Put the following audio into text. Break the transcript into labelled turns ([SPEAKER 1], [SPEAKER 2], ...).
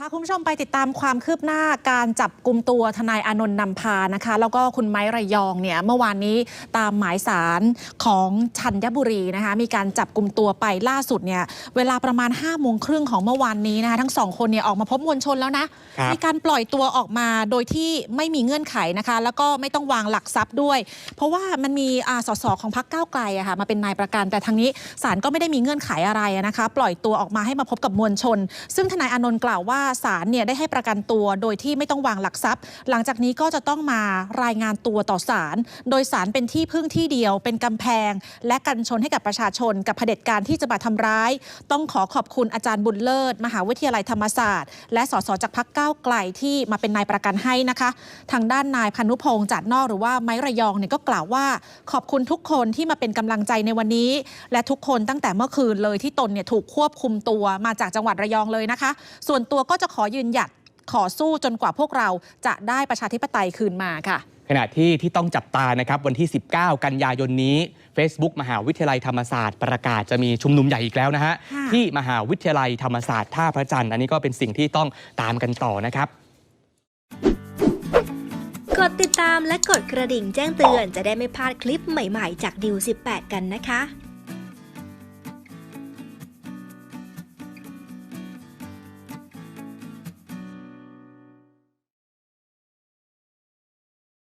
[SPEAKER 1] พาคุณผู้ชมไปติดตามความคืบหน้าการจับกลุ่มตัวทนายอานนท์นำพานะคะ แล้วก็คุณไม้ระยองเนี่ยเมื่อวานนี้ตามหมายสารของชัญบุรีนะคะ มีการจับกลุ่มตัวไปล่าสุดเนี่ยเวลาประมาณ5้าโมงครึ่งของเมื่อวานนี้นะคะ ทั้งสองคนเนี่ยออกมาพบมวลชนแล้วนะ
[SPEAKER 2] ครับ
[SPEAKER 1] มีการปล่อยตัวออกมาโดยที่ไม่มีเงื่อนไขนะคะ แล้วก็ไม่ต้องวางหลักทรัพย์ด้วย เพราะว่ามันมีอาสสของพรรคก้าวไกลอะค่ะมาเป็นนายประกันแต่ทางนี้ศาลก็ไม่ได้มีเงื่อนไขอะไรอะนะคะ ปล่อยตัวออกมาให้มาพบกับมวลชน ซึ่งทนายอานนท์กล่าวว่าศาลเนี่ยได้ให้ประกันตัวโดยที่ไม่ต้องวางหลักทรัพย์ หลังจากนี้ก็จะต้องมารายงานตัวต่อศาลโดยศาลเป็นที่พึ่งที่เดียว เป็นกำแพง และกันชนให้กับประชาชน กับเผด็จการที่จะมาทำร้าย ต้องขอขอบคุณอาจารย์บุญเลิศ มหาวิทยาลัยธรรมศาสตร์ และสสจากพักก้าวไกลที่มาเป็นนายประกันให้นะคะ ทางด้านนายพานุพงษ์จัดนอกหรือว่าไม้ระยองเนี่ยก็กล่าวว่า ขอบคุณทุกคนที่มาเป็นกำลังใจในวันนี้ และทุกคนตั้งแต่เมื่อคืนเลยที่ตนเนี่ยถูกควบคุมตัวมาจากจังหวัดระยองเลยนะคะ ส่วนตัวก็ก็จะขอยืนหยัดขอสู้จนกว่าพวกเราจะได้ประชาธิปไตยคืนมาค่ะ
[SPEAKER 2] ขณะที่ที่ต้องจับตานะครับวันที่ 19 กันยายนนี้ Facebook มหาวิทยาลัยธรรมศาสตร์ประกาศจะมีชุมนุมใหญ่อีกแล้วนะฮะ
[SPEAKER 1] ค่ะ
[SPEAKER 2] ที่มหาวิทยาลัยธรรมศาสตร์ท่าพระจันทร์อันนี้ก็เป็นสิ่งที่ต้องตามกันต่อนะครับ
[SPEAKER 3] กดติดตามและกดกระดิ่งแจ้งเตือนจะได้ไม่พลาดคลิปใหม่ๆ จากดิว18 กันนะคะ